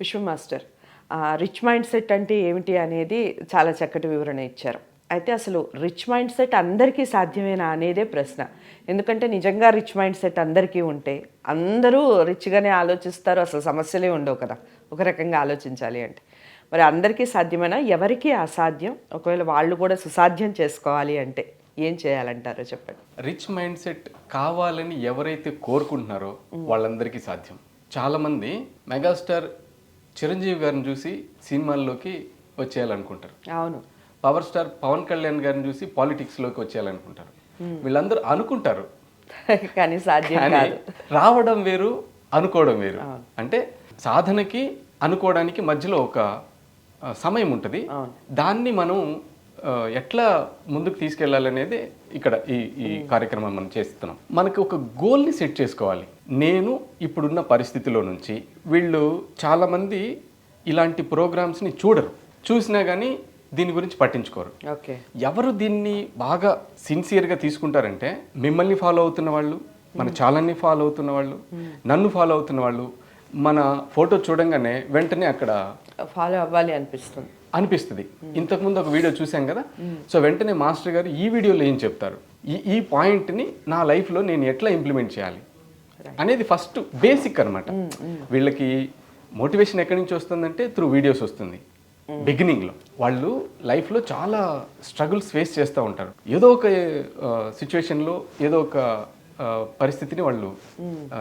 విశ్వ master rich mind set అంటే ఏమిటి అనేది చాలా చక్కటి వివరణ ఇచ్చారు. అయితే అసలు రిచ్ మైండ్ సెట్ అందరికీ సాధ్యమేనా అనేదే ప్రశ్న. ఎందుకంటే నిజంగా రిచ్ మైండ్ సెట్ అందరికీ ఉంటే అందరూ రిచ్గానే ఆలోచిస్తారు అసలు సమస్యలే ఉండవు కదా. ఒక రకంగా ఆలోచించాలి అంటే. మరి అందరికీ సాధ్యమేనా? ఎవరికి అసాధ్యం? ఒకవేళ వాళ్ళు కూడా సుసాధ్యం చేసుకోవాలి అంటే ఏం చేయాలంటారో చెప్పండి. రిచ్ మైండ్ సెట్ కావాలని ఎవరైతే కోరుకుంటున్నారో వాళ్ళందరికీ సాధ్యం. చాలామంది మెగాస్టార్ చిరంజీవి గారిని చూసి సినిమాల్లోకి వచ్చేయాలనుకుంటారు. అవును. పవర్ స్టార్ పవన్ కళ్యాణ్ గారిని చూసి పాలిటిక్స్లోకి వచ్చేయాలనుకుంటారు. వీళ్ళందరూ అనుకుంటారు. కానీ సాధ్యం రావడం వేరు అనుకోవడం వేరు. అంటే సాధనకి అనుకోవడానికి మధ్యలో ఒక సమయం ఉంటుంది. దాన్ని మనం ఎట్లా ముందుకు తీసుకెళ్ళాలనేది ఇక్కడ ఈ ఈ కార్యక్రమం మనం చేస్తున్నాం. మనకి ఒక గోల్ని సెట్ చేసుకోవాలి. నేను ఇప్పుడున్న పరిస్థితిలో నుంచి వీళ్ళు చాలామంది ఇలాంటి ప్రోగ్రామ్స్ని చూడరు. చూసినా కానీ దీని గురించి పట్టించుకోరు. ఓకే. ఎవరు దీన్ని బాగా సిన్సియర్గా తీసుకుంటారంటే మిమ్మల్ని ఫాలో అవుతున్న వాళ్ళు మన ఛానల్ని ఫాలో అవుతున్న వాళ్ళు నన్ను ఫాలో అవుతున్న వాళ్ళు మన ఫోటో చూడంగానే వెంటనే అక్కడ ఫాలో అవ్వాలి అనిపిస్తుంది. అనిపిస్తుంది. ఇంతకుముందు ఒక వీడియో చూసాం కదా? సో వెంటనే మాస్టర్ గారు ఈ వీడియోలో ఏం చెప్తారు? ఈ ఈ పాయింట్ని నా లైఫ్లో నేను ఎట్లా ఇంప్లిమెంట్ చేయాలి? అనేది ఫస్ట్ బేసిక్ అనమాట వీళ్ళకి మోటివేషన్ ఎక్కడి నుంచి వస్తుందంటే త్రూ వీడియోస్ వస్తుంది. బిగినింగ్లో. వాళ్ళు లైఫ్లో చాలా స్ట్రగుల్స్ ఫేస్ చేస్తూ ఉంటారు. ఏదో ఒక సిచ్యువేషన్లో ఏదో ఒక పరిస్థితిని వాళ్ళు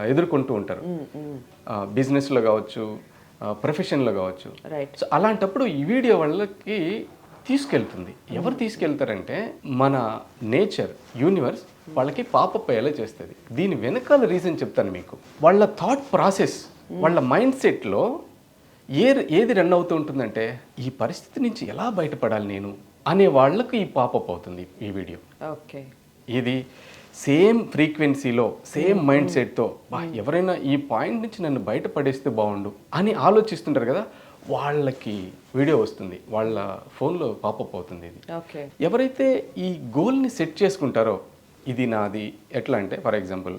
ఎదుర్కొంటూ ఉంటారు. బిజినెస్లో కావచ్చు ప్రొఫెషన్లో కావచ్చు. రైట్ సో అలాంటప్పుడు ఈ వీడియో వాళ్ళకి తీసుకెళ్తుంది. ఎవరు తీసుకెళ్తారంటే మన నేచర్ యూనివర్స్ వాళ్ళకి పాపప్ అయ్యేలా చేస్తుంది. దీని వెనకాల రీజన్ చెప్తాను మీకు. వాళ్ళ థాట్ ప్రాసెస్ వాళ్ళ మైండ్ సెట్లో ఏ ఏది రన్ అవుతూ ఉంటుందంటే ఈ పరిస్థితి నుంచి ఎలా బయటపడాలి నేను అనే వాళ్ళకు ఈ పాపప్ అవుతుంది ఈ వీడియో. ఓకే ఇది సేమ్ ఫ్రీక్వెన్సీలో సేమ్ మైండ్ సెట్తో బా ఎవరైనా ఈ పాయింట్ నుంచి నన్ను బయటపడేస్తే బాగుండు అని ఆలోచిస్తుంటారు కదా వాళ్ళకి వీడియో వస్తుంది వాళ్ళ ఫోన్లో పాపప్ అవుతుంది ఇది. ఓకే. ఎవరైతే ఈ గోల్ని సెట్ చేసుకుంటారో ఇది నాది ఎట్లా అంటే ఫర్ ఎగ్జాంపుల్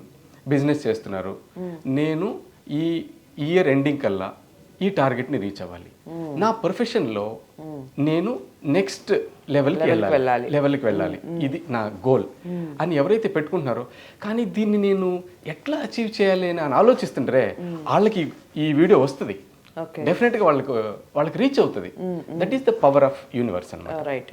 బిజినెస్ చేస్తున్నారు. నేను ఈ ఇయర్ ఎండింగ్ కల్లా ఈ టార్గెట్ని రీచ్ అవ్వాలి. నా ప్రొఫెషన్లో నేను నెక్స్ట్ లెవెల్కి వెళ్ళాలి. లెవెల్కి వెళ్ళాలి. ఇది నా గోల్ అని ఎవరైతే పెట్టుకుంటున్నారో కానీ దీన్ని నేను ఎట్లా అచీవ్ చేయాలి అని ఆలోచిస్తుంటారే వాళ్ళకి ఈ వీడియో వస్తుంది. డెఫినెట్గా వాళ్ళకు వాళ్ళకి రీచ్ అవుతుంది. That is the power of universe అన్నమాట. రైట్